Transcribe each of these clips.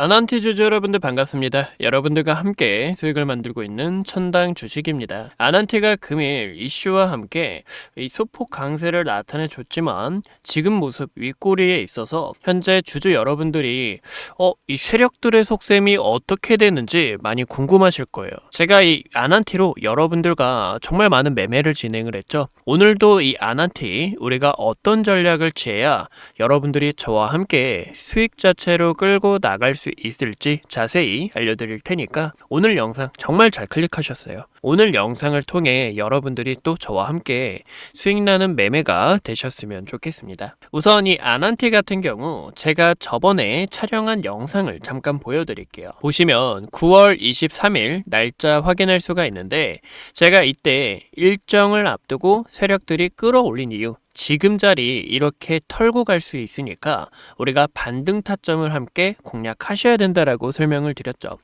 아난티주주 여러분들 반갑습니다. 여러분들과 함께 수익을 만들고 있는 천당 주식입니다. 아난티가 금일 이슈와 함께 이 소폭 강세를 나타내 줬지만 지금 모습 윗꼬리에 있어서 현재 주주 여러분들이 어, 이 세력들의 속셈이 어떻게 되는지 많이 궁금하실 거예요. 제가 이 아난티로 여러분들과 정말 많은 매매를 진행을 했죠. 오늘도 이 아난티 우리가 어떤 전략을 취해야 여러분들이 저와 함께 수익 자체로 끌고 나갈 수 있을지 자세히 알려드릴 테니까 오늘 영상 정말 잘 클릭하셨어요. 오늘 영상을 통해 여러분들이 또 저와 함께 수익 나는 매매가 되셨으면 좋겠습니다. 우선 이 아난티 같은 경우 제가 저번에 촬영한 영상을 잠깐 보여드릴게요. 보시면 9월 23일 날짜 확인할 수가 있는데 제가 이때 일정을 앞두고 세력들이 끌어올린 이유 지금 자리 이렇게 털고 갈 수 있으니까 우리가 반등 타점을 함께 공략하셔야 된다라고 설명을 드렸죠.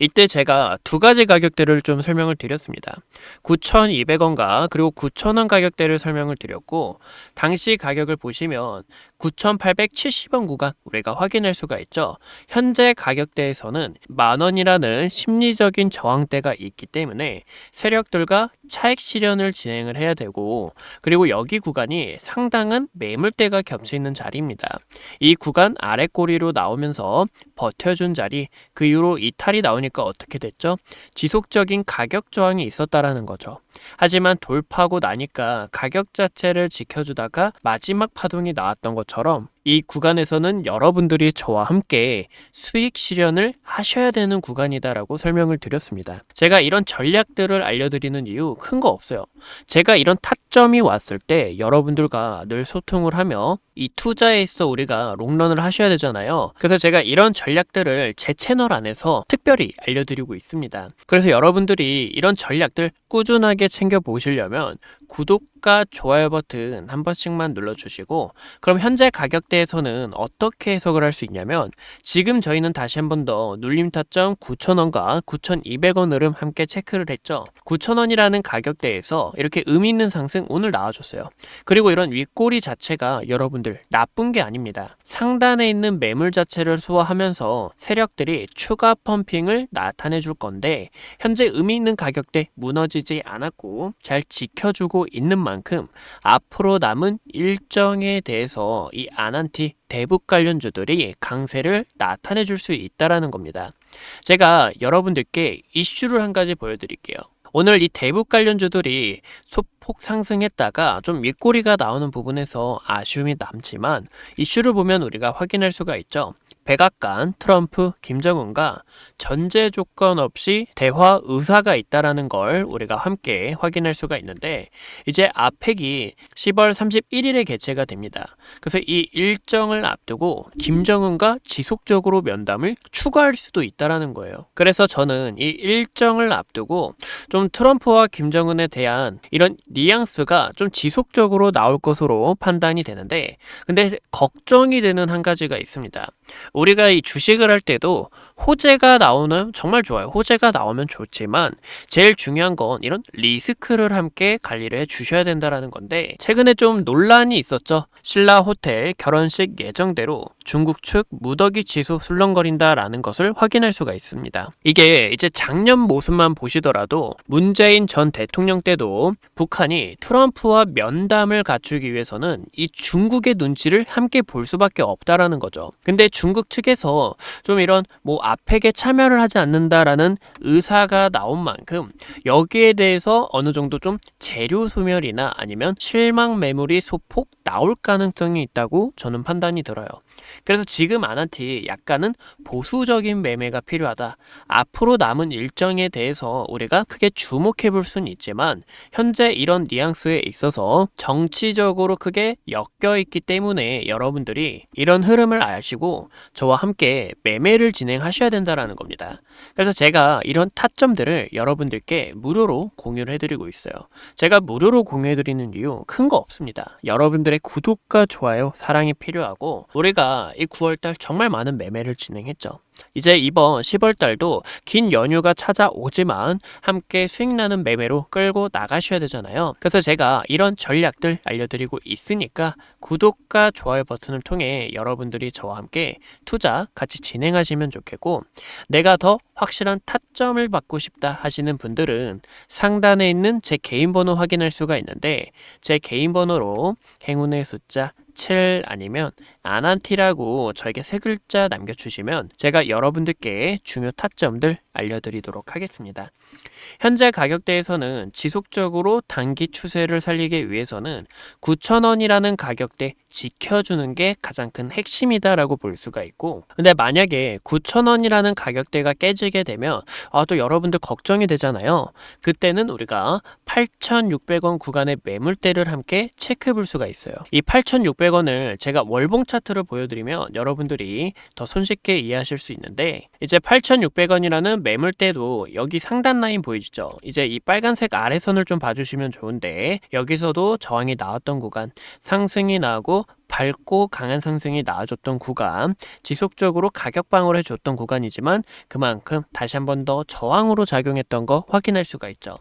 이때 제가 두 가지 가격대를 좀 설명을 드렸습니다. 9,200원과 그리고 9,000원 가격대를 설명을 드렸고 당시 가격을 보시면 9,870원 구간 우리가 확인할 수가 있죠. 현재 가격대에서는 만 원이라는 심리적인 저항대가 있기 때문에 세력들과 차익 실현을 진행을 해야 되고 그리고 여기 구간이 상당한 매물대가 겹쳐 있는 자리입니다. 이 구간 아래 꼬리로 나오면서 버텨준 자리 그 이후로 이탈이 나오니까 어떻게 됐죠? 지속적인 가격 저항이 있었다라는 거죠. 하지만 돌파하고 나니까 가격 자체를 지켜주다가 마지막 파동이 나왔던 것처럼 이 구간에서는 여러분들이 저와 함께 수익 실현을 하셔야 되는 구간이다라고 설명을 드렸습니다. 제가 이런 전략들을 알려드리는 이유 큰 거 없어요. 제가 이런 타점이 왔을 때 여러분들과 늘 소통을 하며 이 투자에 있어 우리가 롱런을 하셔야 되잖아요. 그래서 제가 이런 전략들을 제 채널 안에서 특별히 알려드리고 있습니다. 그래서 여러분들이 이런 전략들 꾸준하게 챙겨 보시려면 구독과 좋아요 버튼 한 번씩만 눌러주시고 그럼 현재 가격대에서는 어떻게 해석을 할 수 있냐면 지금 저희는 다시 한 번 더 눌림 타점 9,000원과 9,200원 흐름 함께 체크를 했죠. 9,000원이라는 가격대에서 이렇게 의미 있는 상승 오늘 나와줬어요. 그리고 이런 윗꼬리 자체가 여러분들 나쁜 게 아닙니다. 상단에 있는 매물 자체를 소화하면서 세력들이 추가 펌핑을 나타내 줄 건데 현재 의미 있는 가격대 무너지지 않았고 잘 지켜주고 있는 만큼 앞으로 남은 일정에 대해서 이 아난티 대북 관련주들이 강세를 나타내 줄 수 있다라는 겁니다. 제가 여러분들께 이슈를 한 가지 보여드릴게요. 오늘 이 대북 관련주들이 소폭 상승했다가 좀 윗꼬리가 나오는 부분에서 아쉬움이 남지만 이슈를 보면 우리가 확인할 수가 있죠. 백악관, 트럼프, 김정은과 전제 조건 없이 대화 의사가 있다라는 걸 우리가 함께 확인할 수가 있는데 이제 아펙이 10월 31일에 개최가 됩니다. 그래서 이 일정을 앞두고 김정은과 지속적으로 면담을 추가할 수도 있다라는 거예요. 그래서 저는 이 일정을 앞두고 좀 트럼프와 김정은에 대한 이런 뉘앙스가 좀 지속적으로 나올 것으로 판단이 되는데 근데 걱정이 되는 한 가지가 있습니다. 우리가 이 주식을 할 때도 호재가 나오면 정말 좋아요. 호재가 나오면 좋지만 제일 중요한 건 이런 리스크를 함께 관리를 해 주셔야 된다라는 건데 최근에 좀 논란이 있었죠. 신라 호텔 결혼식 예정대로 중국 측 무더기 지수 술렁거린다라는 것을 확인할 수가 있습니다. 이게 이제 작년 모습만 보시더라도 문재인 전 대통령 때도 북한이 트럼프와 면담을 갖추기 위해서는 이 중국의 눈치를 함께 볼 수밖에 없다라는 거죠. 근데 중국 측에서 좀 이런 뭐 아펙에 참여를 하지 않는다라는 의사가 나온 만큼 여기에 대해서 어느 정도 좀 재료 소멸이나 아니면 실망 매물이 소폭 나올 가능성이 있다고 저는 판단이 들어요. 그래서 지금 아나티 약간은 보수적인 매매가 필요하다. 앞으로 남은 일정에 대해서 우리가 크게 주목해 볼 수는 있지만 현재 이런 뉘앙스에 있어서 정치적으로 크게 엮여 있기 때문에 여러분들이 이런 흐름을 아시고 저와 함께 매매를 진행하셔야 된다라는 겁니다. 그래서 제가 이런 타점들을 여러분들께 무료로 공유를 해드리고 있어요. 제가 무료로 공유해 드리는 이유 큰 거 없습니다. 여러분들의 구독과 좋아요, 사랑이 필요하고 우리가 이 9월달 정말 많은 매매를 진행했죠. 이제 이번 10월 달도 긴 연휴가 찾아오지만 함께 수익 나는 매매로 끌고 나가셔야 되잖아요. 그래서 제가 이런 전략들 알려드리고 있으니까 구독과 좋아요 버튼을 통해 여러분들이 저와 함께 투자 같이 진행하시면 좋겠고 내가 더 확실한 타점을 받고 싶다 하시는 분들은 상단에 있는 제 개인 번호 확인할 수가 있는데 제 개인 번호로 행운의 숫자 7 아니면 아난티라고 저에게 세 글자 남겨주시면 제가 여러분들께 중요 타점들 알려드리도록 하겠습니다. 현재 가격대에서는 지속적으로 단기 추세를 살리기 위해서는 9,000원이라는 가격대 지켜주는 게 가장 큰 핵심이다라고 볼 수가 있고 근데 만약에 9,000원이라는 가격대가 깨지게 되면 아, 또 여러분들 걱정이 되잖아요. 그때는 우리가 8,600원 구간의 매물대를 함께 체크해 볼 수가 있어요. 이 8,600원을 제가 월봉 차 트를 보여드리면 여러분들이 더 손쉽게 이해하실 수 있는데 이제 8,600원이라는 매물대도 여기 상단 라인 보이시죠? 이제 이 빨간색 아래선을 좀 봐주시면 좋은데 여기서도 저항이 나왔던 구간 상승이 나고 밝고 강한 상승이 나와줬던 구간, 지속적으로 가격 방어를 해줬던 구간이지만 그만큼 다시 한 번 더 저항으로 작용했던 거 확인할 수가 있죠.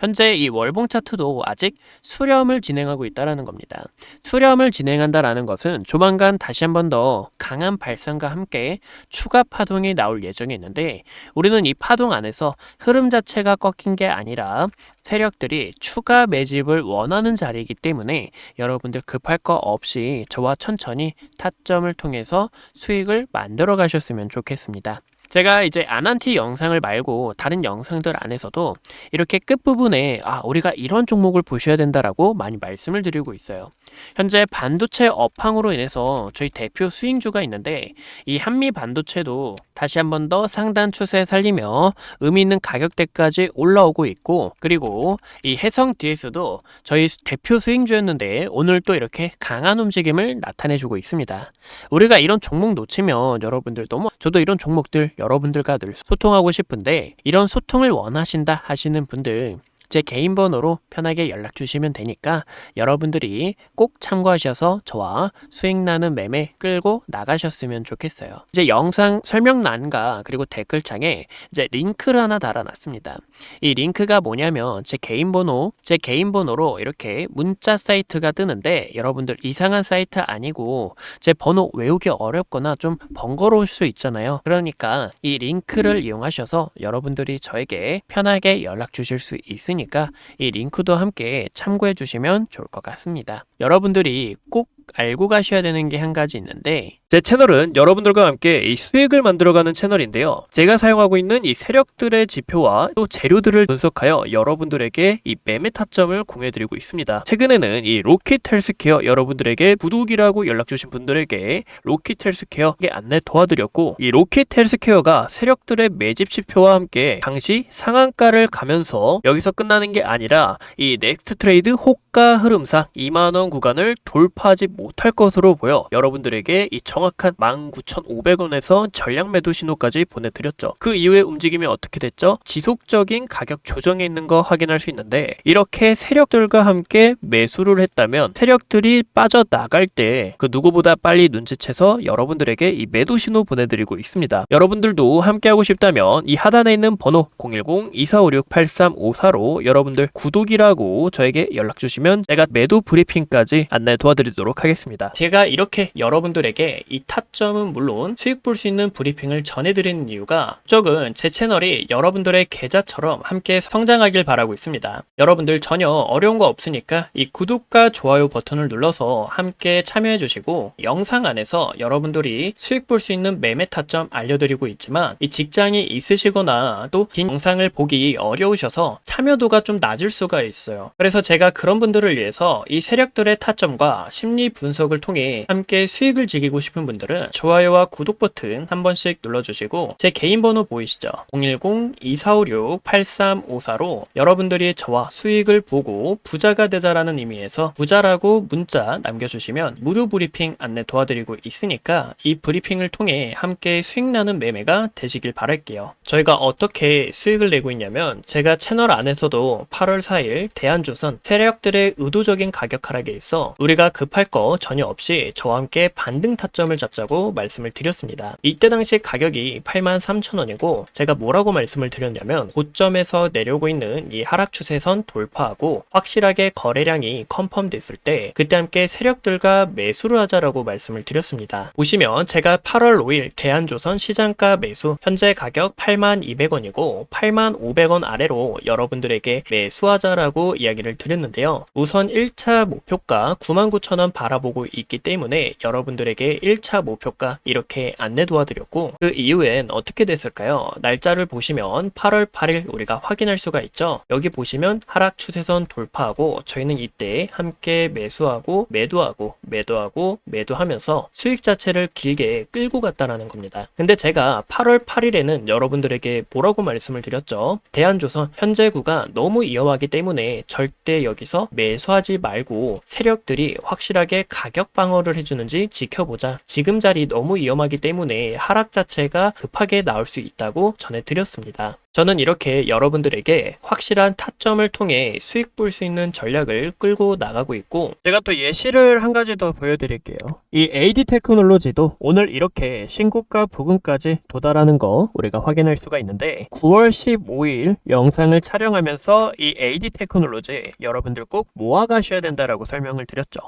현재 이 월봉 차트도 아직 수렴을 진행하고 있다라는 겁니다. 수렴을 진행한다라는 것은 조만간 다시 한 번 더 강한 발상과 함께 추가 파동이 나올 예정이 있는데 우리는 이 파동 안에서 흐름 자체가 꺾인 게 아니라 세력들이 추가 매집을 원하는 자리이기 때문에 여러분들 급할 거 없이 저와 천천히 타점을 통해서 수익을 만들어 가셨으면 좋겠습니다. 제가 이제 아난티 영상을 말고 다른 영상들 안에서도 이렇게 끝부분에 아, 우리가 이런 종목을 보셔야 된다라고 많이 말씀을 드리고 있어요. 현재 반도체 업황으로 인해서 저희 대표 수익주가 있는데 이 한미 반도체도 다시 한 번 더 상단 추세 살리며 의미 있는 가격대까지 올라오고 있고 그리고 이 해성 DS도 저희 대표 수익주였는데 오늘 또 이렇게 강한 움직임을 나타내주고 있습니다. 우리가 이런 종목 놓치면 여러분들 너무 저도 이런 종목들 여러분들과 늘 소통하고 싶은데 이런 소통을 원하신다 하시는 분들 제 개인 번호로 편하게 연락 주시면 되니까 여러분들이 꼭 참고하셔서 저와 수익 나는 매매 끌고 나가셨으면 좋겠어요. 이제 영상 설명란과 그리고 댓글창에 이제 링크를 하나 달아놨습니다. 이 링크가 뭐냐면 제 개인 번호, 제 개인 번호로 이렇게 문자 사이트가 뜨는데 여러분들 이상한 사이트 아니고 제 번호 외우기 어렵거나 좀 번거로울 수 있잖아요. 그러니까 이 링크를 이용하셔서 여러분들이 저에게 편하게 연락 주실 수 있으니까 이 링크도 함께 참고해 주시면 좋을 것 같습니다. 여러분들이 꼭 알고 가셔야 되는 게 한 가지 있는데 제 채널은 여러분들과 함께 이 수익을 만들어가는 채널인데요. 제가 사용하고 있는 이 세력들의 지표와 또 재료들을 분석하여 여러분들에게 이 매매 타점을 공유해드리고 있습니다. 최근에는 이 로켓 헬스케어 여러분들에게 구독이라고 연락 주신 분들에게 로켓 헬스케어에 안내 도와드렸고 이 로켓 헬스케어가 세력들의 매집 지표와 함께 당시 상한가를 가면서 여기서 끝나는 게 아니라 이 넥스트 트레이드 호가 흐름상 2만원 구간을 돌파하지 못할 것으로 보여 여러분들에게 이 정확한 19,500원에서 전량 매도 신호까지 보내드렸죠. 그 이후의 움직임이 어떻게 됐죠? 지속적인 가격 조정에 있는 거 확인할 수 있는데 이렇게 세력들과 함께 매수를 했다면 세력들이 빠져나갈 때 그 누구보다 빨리 눈치채서 여러분들에게 이 매도 신호 보내드리고 있습니다. 여러분들도 함께하고 싶다면 이 하단에 있는 번호 010-2456-8354로 여러분들 구독이라고 저에게 연락 주시면 제가 매도 브리핑까지 안내 도와드리도록 하겠습니다. 제가 이렇게 여러분들에게 이 타점은 물론 수익 볼 수 있는 브리핑을 전해드리는 이유가 쪽은 제 채널이 여러분들의 계좌처럼 함께 성장하길 바라고 있습니다. 여러분들 전혀 어려운 거 없으니까 이 구독과 좋아요 버튼을 눌러서 함께 참여해 주시고 영상 안에서 여러분들이 수익 볼 수 있는 매매 타점 알려드리고 있지만 이 직장이 있으시거나 또 긴 영상을 보기 어려우셔서 참여도가 좀 낮을 수가 있어요. 그래서 제가 그런 분들을 위해서 이 세력들의 타점과 심리 분석을 통해 함께 수익을 즐기고 싶은 분들은 좋아요와 구독 버튼 한 번씩 눌러주시고 제 개인 번호 보이시죠? 010-2456-8354로 여러분들이 저와 수익을 보고 부자가 되자라는 의미에서 부자라고 문자 남겨주시면 무료 브리핑 안내 도와드리고 있으니까 이 브리핑을 통해 함께 수익 나는 매매가 되시길 바랄게요. 저희가 어떻게 수익을 내고 있냐면 제가 채널 안에서도 8월 4일 대한조선 세력들의 의도적인 가격 하락에 있어 우리가 급할 전혀 없이 저와 함께 반등 타점을 잡자고 말씀을 드렸습니다. 이때 당시 가격이 83,000원이고 제가 뭐라고 말씀을 드렸냐면 고점에서 내려오고 있는 이 하락 추세선 돌파하고 확실하게 거래량이 컨펌 됐을 때 그때 함께 세력들과 매수를 하자라고 말씀을 드렸습니다. 보시면 제가 8월 5일 대한조선 시장가 매수 현재 가격 82,200원이고 85,500원 아래로 여러분들에게 매수하자라고 이야기를 드렸는데요. 우선 1차 목표가 99,000원 바 라보고 있기 때문에 여러분들에게 1차 목표가 이렇게 안내 도와드렸고 그 이후엔 어떻게 됐을까요? 날짜를 보시면 8월 8일 우리가 확인할 수가 있죠. 여기 보시면 하락 추세선 돌파하고 저희는 이때 함께 매수하고 매도하고 매도하고 매도하면서 수익 자체를 길게 끌고 갔다라는 겁니다. 근데 제가 8월 8일에는 여러분들에게 뭐라고 말씀을 드렸죠? 대한조선 현재 구가 너무 이어가기 때문에 절대 여기서 매수하지 말고 세력들이 확실하게 가격 방어를 해주는지 지켜보자. 지금 자리 너무 위험하기 때문에 하락 자체가 급하게 나올 수 있다고 전해드렸습니다. 저는 이렇게 여러분들에게 확실한 타점을 통해 수익 볼 수 있는 전략을 끌고 나가고 있고 제가 또 예시를 한 가지 더 보여드릴게요. 이 AD 테크놀로지도 오늘 이렇게 신고가 부근까지 도달하는 거 우리가 확인할 수가 있는데 9월 15일 영상을 촬영하면서 이 AD 테크놀로지 여러분들 꼭 모아가셔야 된다라고 설명을 드렸죠.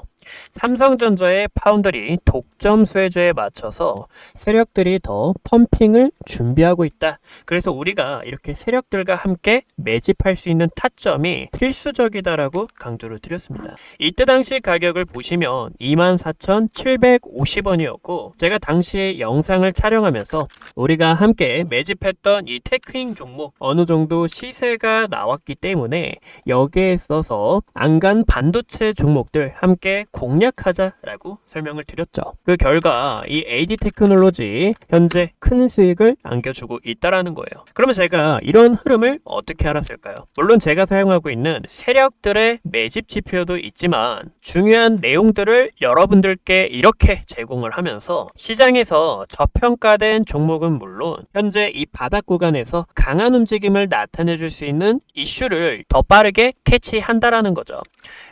삼성전자의 파운드리 독점 수혜주에 맞춰서 세력들이 더 펌핑을 준비하고 있다. 그래서 우리가 이렇게 세력들과 함께 매집할 수 있는 타점이 필수적이다라고 강조를 드렸습니다. 이때 당시 가격을 보시면 24,750원이었고 제가 당시에 영상을 촬영하면서 우리가 함께 매집했던 이 테크잉 종목 어느 정도 시세가 나왔기 때문에 여기에 있어서 안간 반도체 종목들 함께 공략하자라고 설명을 드렸죠. 그 결과 이 AD 테크놀로지 현재 큰 수익을 안겨주고 있다라는 거예요. 그러면 제가 이런 흐름을 어떻게 알았을까요? 물론 제가 사용하고 있는 세력들의 매집 지표도 있지만 중요한 내용들을 여러분들께 이렇게 제공을 하면서 시장에서 저평가된 종목은 물론 현재 이 바닥 구간에서 강한 움직임을 나타내 줄 수 있는 이슈를 더 빠르게 캐치한다라는 거죠.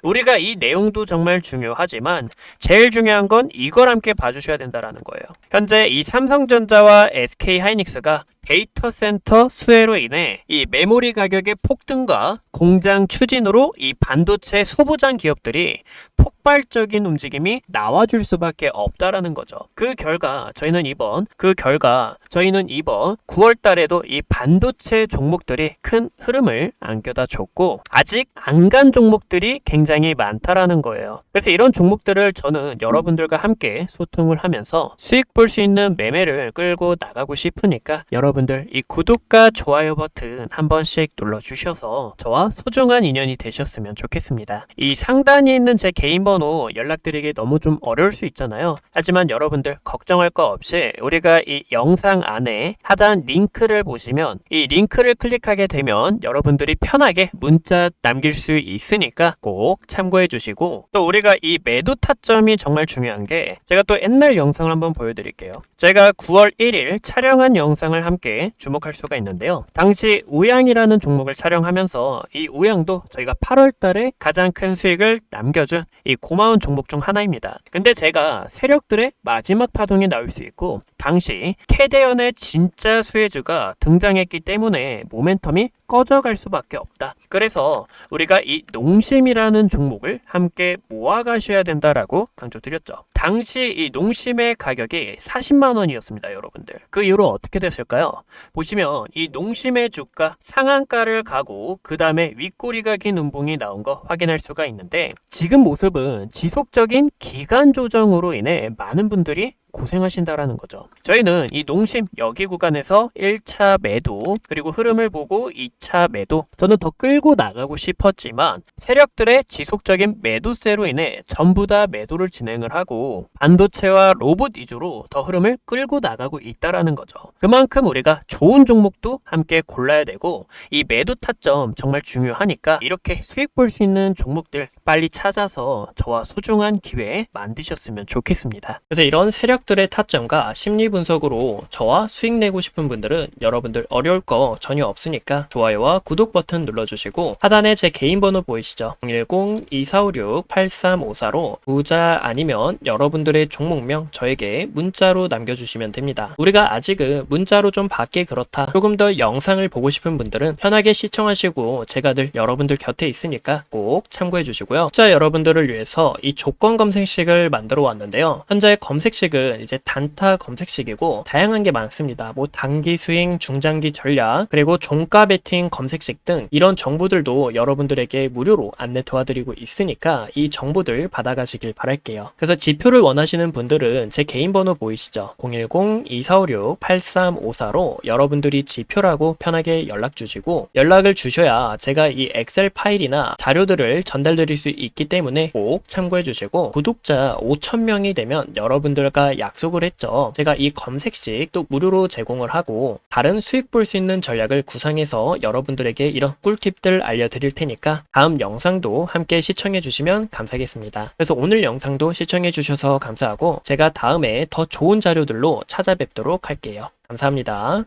우리가 이 내용도 정말 중요 하지만 제일 중요한 건 이걸 함께 봐주셔야 된다라는 거예요. 현재 이 삼성전자와 SK 하이닉스가 데이터 센터 수혜로 인해 이 메모리 가격의 폭등과 공장 추진으로 이 반도체 소부장 기업들이 폭발적인 움직임이 나와줄 수밖에 없다라는 거죠. 그 결과 저희는 이번 그 결과 저희는 이번 9월 달에도 이 반도체 종목들이 큰 흐름을 안겨다 줬고 아직 안 간 종목들이 굉장히 많다라는 거예요. 그래서 이런 종목들을 저는 여러분들과 함께 소통을 하면서 수익 볼 수 있는 매매를 끌고 나가고 싶으니까 여러분 들 이 구독과 좋아요 버튼 한 번씩 눌러 주셔서 저와 소중한 인연이 되셨으면 좋겠습니다. 이 상단에 있는 제 개인 번호 연락드리기 너무 좀 어려울 수 있잖아요. 하지만 여러분들 걱정할 거 없이 우리가 이 영상 안에 하단 링크를 보시면 이 링크를 클릭하게 되면 여러분들이 편하게 문자 남길 수 있으니까 꼭 참고해 주시고 또 우리가 이 매도 타점이 정말 중요한 게 제가 또 옛날 영상을 한번 보여드릴게요. 제가 9월 1일 촬영한 영상을 함께 주목할 수가 있는데요. 당시 우양이라는 종목을 촬영하면서 이 우양도 저희가 8월 달에 가장 큰 수익을 남겨준 이 고마운 종목 중 하나입니다. 근데 제가 세력들의 마지막 파동이 나올 수 있고 당시 캐대언의 진짜 수혜주가 등장했기 때문에 모멘텀이 꺼져갈 수밖에 없다. 그래서 우리가 이 농심이라는 종목을 함께 모아가셔야 된다라고 강조드렸죠. 당시 이 농심의 가격이 40만 원이었습니다, 여러분들. 그 이후로 어떻게 됐을까요? 보시면 이 농심의 주가 상한가를 가고 그 다음에 윗꼬리가 긴 음봉이 나온 거 확인할 수가 있는데 지금 모습은 지속적인 기간 조정으로 인해 많은 분들이 고생하신다라는 거죠. 저희는 이 농심 여기 구간에서 1차 매도 그리고 흐름을 보고 2차 매도 저는 더 끌고 나가고 싶었지만 세력들의 지속적인 매도세로 인해 전부 다 매도를 진행을 하고 반도체와 로봇 위주로 더 흐름을 끌고 나가고 있다라는 거죠. 그만큼 우리가 좋은 종목도 함께 골라야 되고 이 매도 타점 정말 중요하니까 이렇게 수익 볼 수 있는 종목들 빨리 찾아서 저와 소중한 기회 만드셨으면 좋겠습니다. 그래서 이런 세력 서적들의 타점과 심리 분석으로 저와 수익 내고 싶은 분들은 여러분들 어려울 거 전혀 없으니까 좋아요와 구독 버튼 눌러주시고 하단에 제 개인 번호 보이시죠? 010-2456-8354로 부자 아니면 여러분들의 종목명 저에게 문자로 남겨주시면 됩니다. 우리가 아직은 문자로 좀 받기 그렇다. 조금 더 영상을 보고 싶은 분들은 편하게 시청하시고 제가 늘 여러분들 곁에 있으니까 꼭 참고해 주시고요. 자, 여러분들을 위해서 이 조건 검색식을 만들어 왔는데요. 현재 검색식 은 이제 단타 검색식이고 다양한 게 많습니다. 뭐 단기 스윙, 중장기 전략, 그리고 종가 베팅 검색식 등 이런 정보들도 여러분들에게 무료로 안내 도와드리고 있으니까 이 정보들 받아가시길 바랄게요. 그래서 지표를 원하시는 분들은 제 개인 번호 보이시죠? 010-2456-8354로 여러분들이 지표라고 편하게 연락 주시고 연락을 주셔야 제가 이 엑셀 파일이나 자료들을 전달드릴 수 있기 때문에 꼭 참고해 주시고 구독자 5,000명이 되면 여러분들과 약속을 했죠. 제가 이 검색식 또 무료로 제공을 하고 다른 수익 볼 수 있는 전략을 구상해서 여러분들에게 이런 꿀팁들 알려드릴 테니까 다음 영상도 함께 시청해 주시면 감사하겠습니다. 그래서 오늘 영상도 시청해 주셔서 감사하고 제가 다음에 더 좋은 자료들로 찾아뵙도록 할게요. 감사합니다.